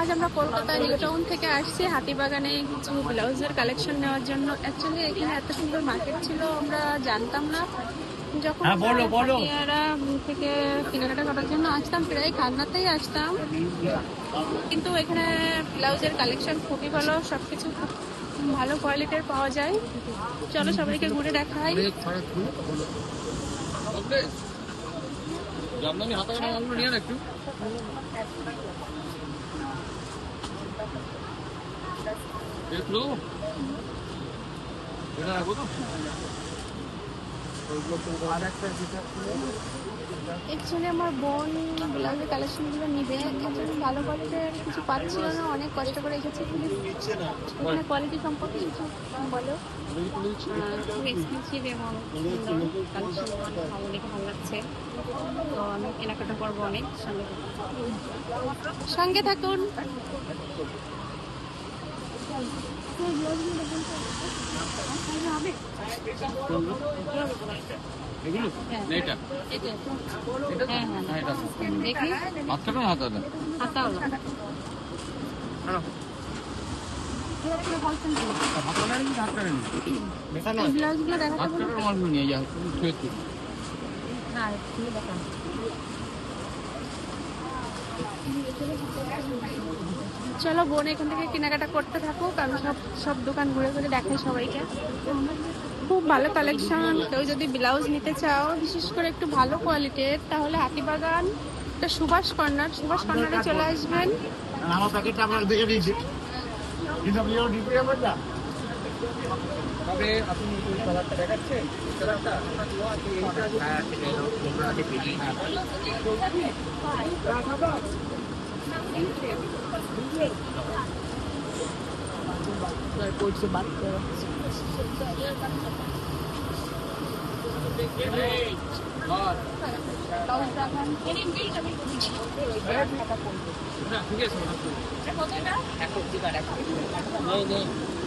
আজ আমরা কলকাতায় নিউ টাউন থেকে আসছি হাতিবাগানে কিছু ব্লাউজের কালেকশন নেওয়ার জন্য। অ্যাকচুয়ালি এখানে এত সুন্দর মার্কেট ছিল আমরা জানতাম না। যখন হ্যাঁ, বলো, বলো। থেকে কেনাকাটা করার জন্য আসতাম প্রায় আসতাম। কিন্তু এখানে ব্লাউজের কালেকশন খুবই ভালো সবকিছু খুব ভালো কোয়ালিটির পাওয়া যায়। চলো সবাইকে ঘুরে দেখাই। জামদানি হাতে নিয়ে একটু। একটু এটা রাখব তো অ্যাকচুয়ালি আমার বোন ব্লাউজের কালেকশনগুলো নিবে। অ্যাকচুয়ালি ভালো কোয়ালিটির কিছু পাচ্ছিল না অনেক কষ্ট করে এসেছে এখানে কোয়ালিটি সম্পর্কে কিছু বলো? খুব এক্সপেন্সিভ এবং কালেকশন ভালো দেখে ভালো লাগছে। তো আমি কেনাকাটা করব অনেক সঙ্গে সঙ্গে থাকুন। হ্যাঁ। এটা। দেখি। না চলো বোন এখান থেকে কেনাকাটা করতে থাকুক, আমি সব সব দোকান ঘুরে ঘুরে দেখাই সবাইকে। খুব ভালো কালেকশন কেউ যদি ব্লাউজ নিতে চাও, বিশেষ করে একটু ভালো কোয়ালিটির তাহলে হাতিবাগান এটা সুভাষ কর্নার। সুভাষ কর্নারে চলে আসবেন। আমার প্যাকেটটা দেখে কিন্তু আপনি যখন ডিপে যাবেন না তবে আপনি ওই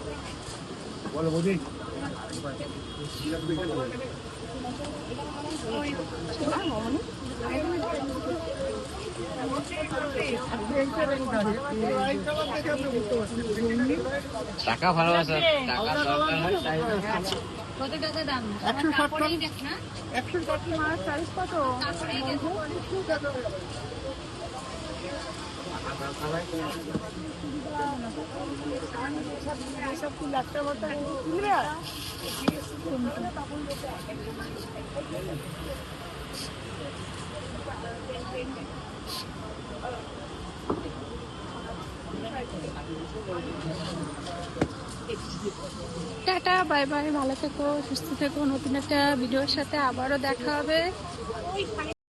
বলো বুঝি। টাকা ভালোবাসা টাকা দরকার হয়। তাই কত টাকা দাম একশো ষাট দেখ একশো ষাট কত টাটা বাই বাই ভালো থেকো সুস্থ থেকো। নতুন একটা ভিডিওর সাথে আবারও দেখা হবে।